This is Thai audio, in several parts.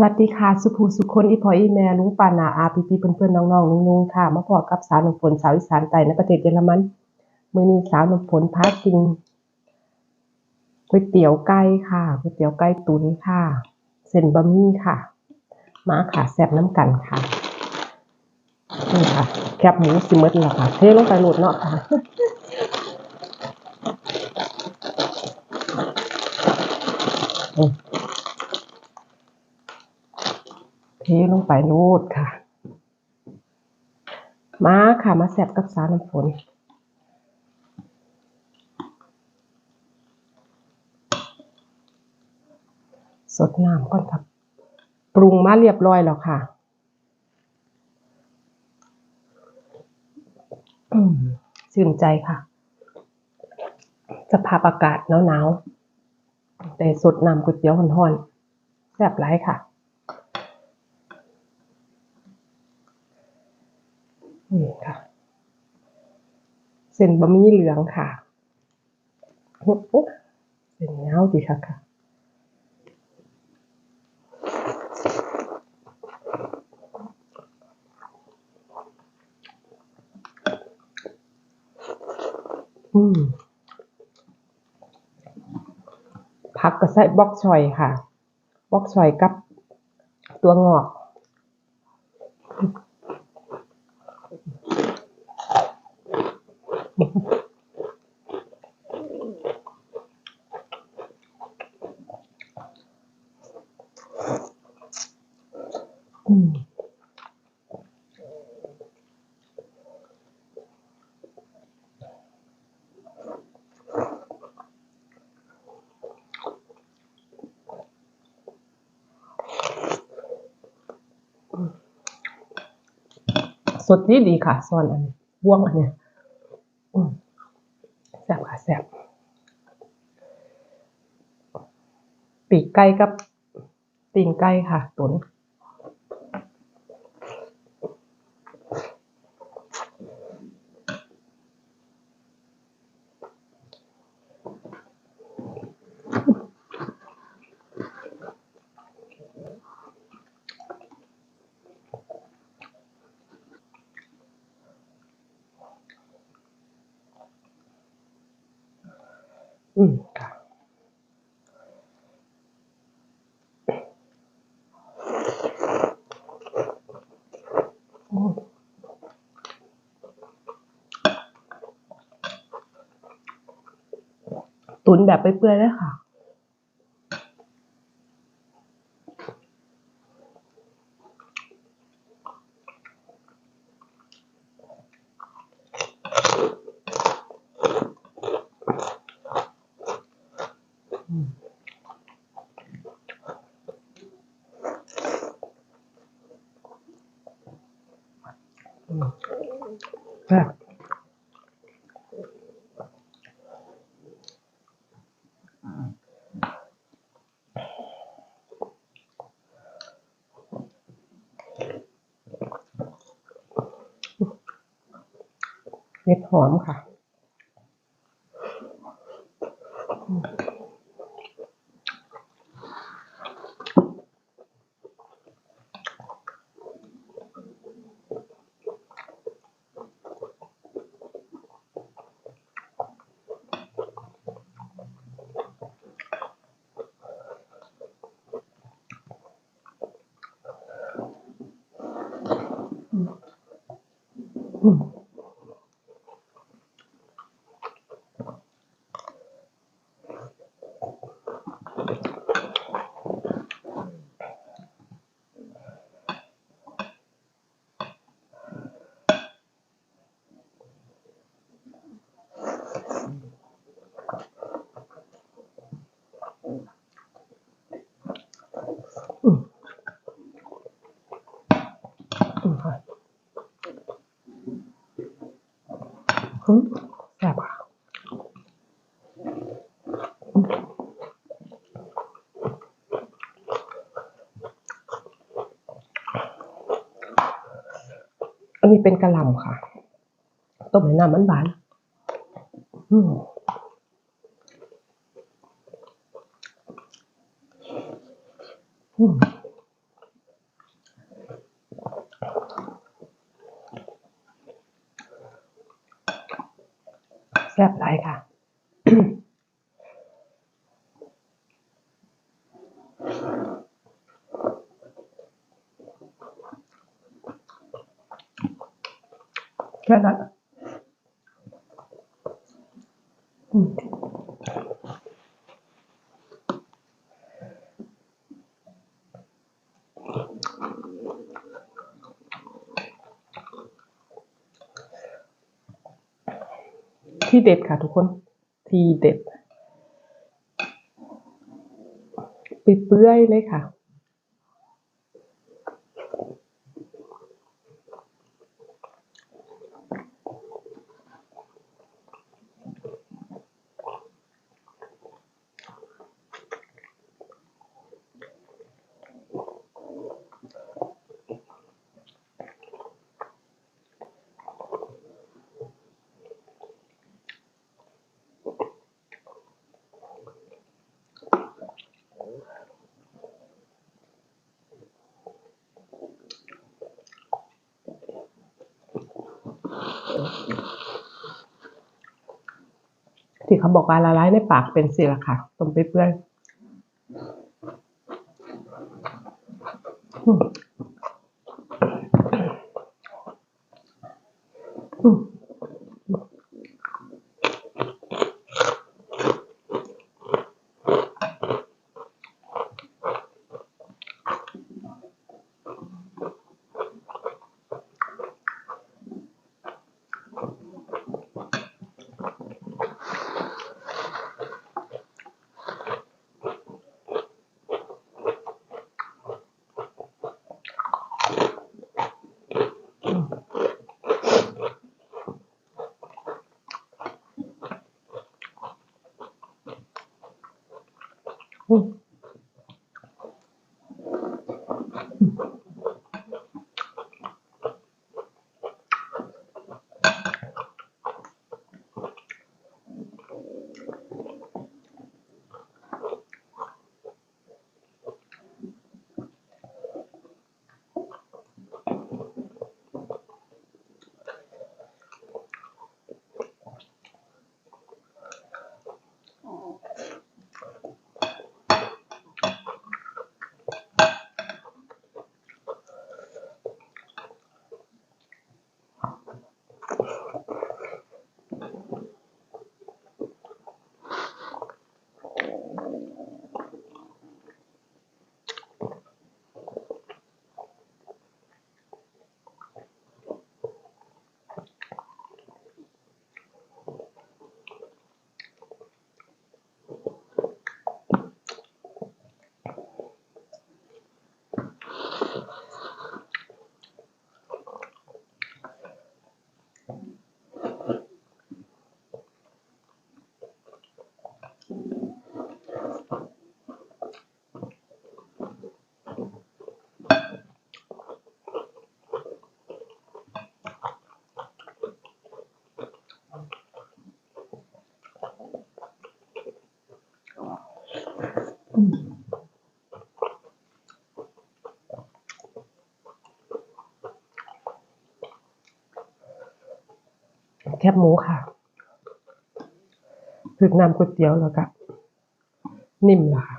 สวัสดีค่ะสุภูสุคนอีพออีแม่ลุงปานาอาพี่พี่เพื่อนเพื่อนๆน้องๆนุ่งค่ะมาพอกับสาวน้ำฝนสาวอีสานใต้ในประเทศเยอรมันมื้อนี้สาวน้ำฝนพากินก๋วยเตี๋ยวไก่ค่ะก๋วยเตี๋ยวไก่ตุ๋นค่ะ เส้นบะหมี่ค่ะ มาค่ะแซ่บน้ำกันค่ะนี่ค่ะ แคบหมูสิหมดแล้วค่ะ เทลงไปโหลดเนาะค่ะเทลงไปโนูดค่ะ มาค่ะมาแซ่บกับสาวน้ำฝนสดน้ำก่อนครับ ปรุงมาเรียบร้อยแล้วค่ะชื่นใจค่ะ สภาพอากาศหนาวๆแต่สดนำก๋วยเตี๋ยวห่อนๆแซ่บหลายค่ะนี่ค่ะ เส้นบะหมี่เหลืองค่ะอุ๊ยอุ๊ยเส้นเงาวดีค่ะค่ะ ผักก็ใส่บล็อกชอยค่ะบล็อกชอยกับตัวงอกอืม สดที่ดีค่ะส่วนอันนี้บ่วงอันเนี้ยแซ่บค่ะแซ่บปีกไก่กับตีนไก่ค่ะตุ๋น ตุนแบบไปเปื่อยเลยค่ะแซ่บเม็ด หอมค่ะอืมอืมอืมค่ะอืมแซ่บค่ะ นนี้ เป็นกระลำค่ะ ต้มให้น้ำมันบานอืมแซ่บหลายค่ะ แค่นั้นที่เด็ดค่ะทุกคน ที่เด็ดปิดเปื้อยเลยค่ะ ที่ เขาบอกว่าละลายในปากเป็นสิละค่ะต้มไปเปื่อยอืม อื แคบหมูค่ะถึกน้ำก๋วยเตี๋ยวแล้วก็นิ่มละค่ะ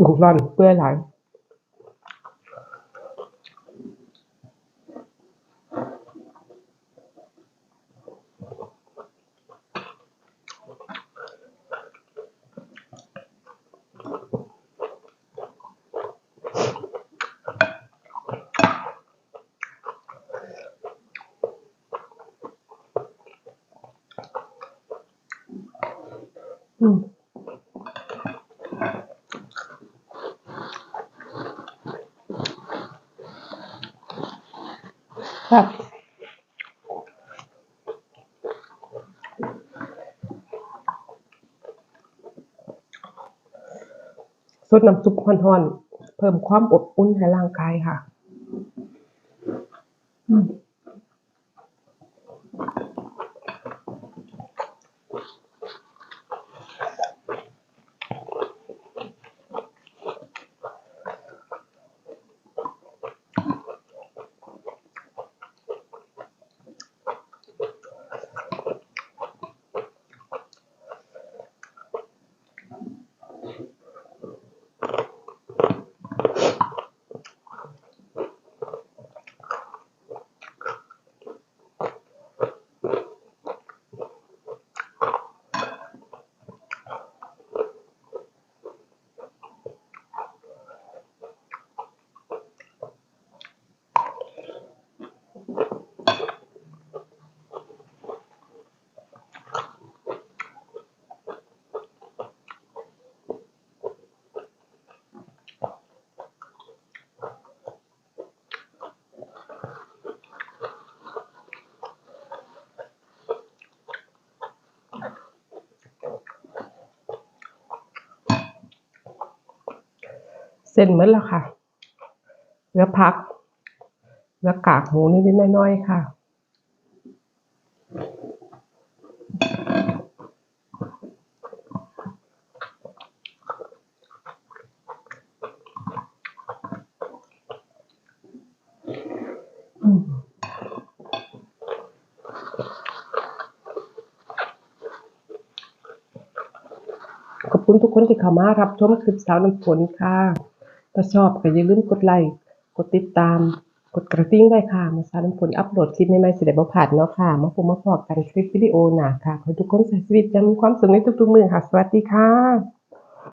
đủ no được lại, lắm ครับสดน้ำซุปฮ้อนๆ เพิ่มความอบอุ่นให้ร่างกายค่ะ อืม เส้นเหมือนแล้วค่ะเหลือพักเหลือกากหมูนิดๆน้อยๆค่ะขอบคุณทุกคนที่เข้ามารับชมคลิปสาวน้ำฝนค่ะ ถ้าชอบก็อย่าลืมกดไลค์กดติดตาม กดกระติ้งไว้ค่ะมาสาวน้ำฝนอัปโหลดคลิปใหม่ๆสิได้บ่พลาดเนาะค่ะ มาพบมาพอกันคลิปวิดีโอหน้าค่ะขอให้ทุกคนใช้ชีวิตยังมีความสุขในทุกๆมื้อค่ะ สวัสดีค่ะ